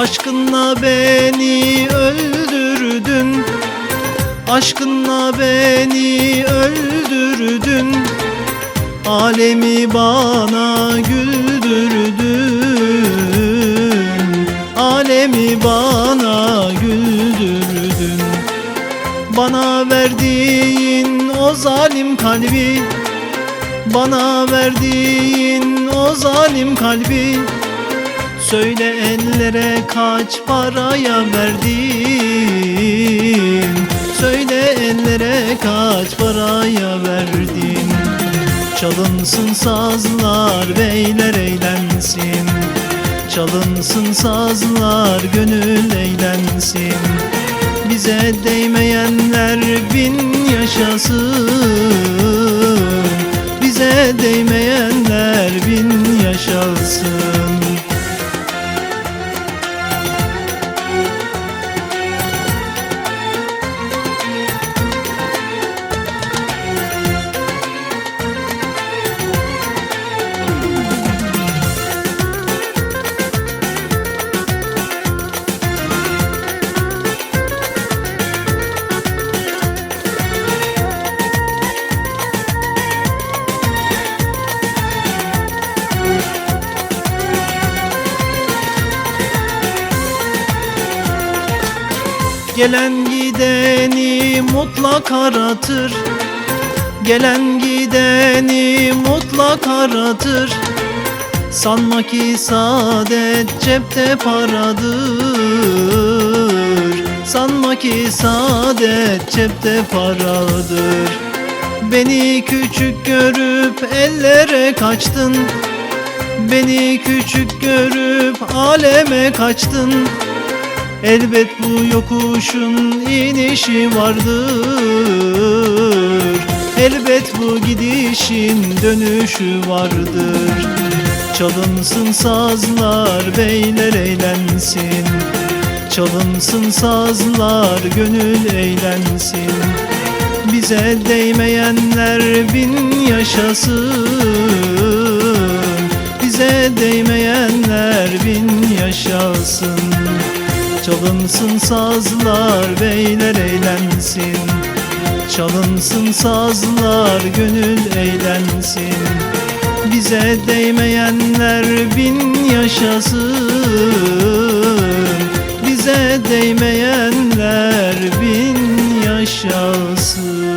Aşkınla beni öldürdün. Aşkınla beni öldürdün. Alemi bana güldürdün. Alemi bana güldürdün. Bana verdiğin o zalim kalbi Bana verdiğin o zalim kalbi Söyle ellere kaç paraya verdin? Söyle ellere kaç paraya verdin? Çalınsın sazlar beyler eğlensin. Çalınsın sazlar gönül eğlensin. Bize değmeyenler bin yaşasın. Bize değmeyenler Gelen gideni mutlak aratır. Gelen gideni mutlak aratır. Sanma ki saadet cepte paradır. Sanma ki saadet cepte paradır. Beni küçük görüp ellere kaçtın. Beni küçük görüp aleme kaçtın Elbet bu yokuşun inişi vardır. Elbet bu gidişin dönüşü vardır. Çalınsın sazlar beyler eğlensin. Çalınsın sazlar gönül eğlensin. Bize değmeyenler bin yaşasın. Bize değmeyenler bin yaşasın Çalınsın sazlar beyler eğlensin. Çalınsın sazlar gönül eğlensin. Bize değmeyenler bin yaşasın. Bize değmeyenler bin yaşasın.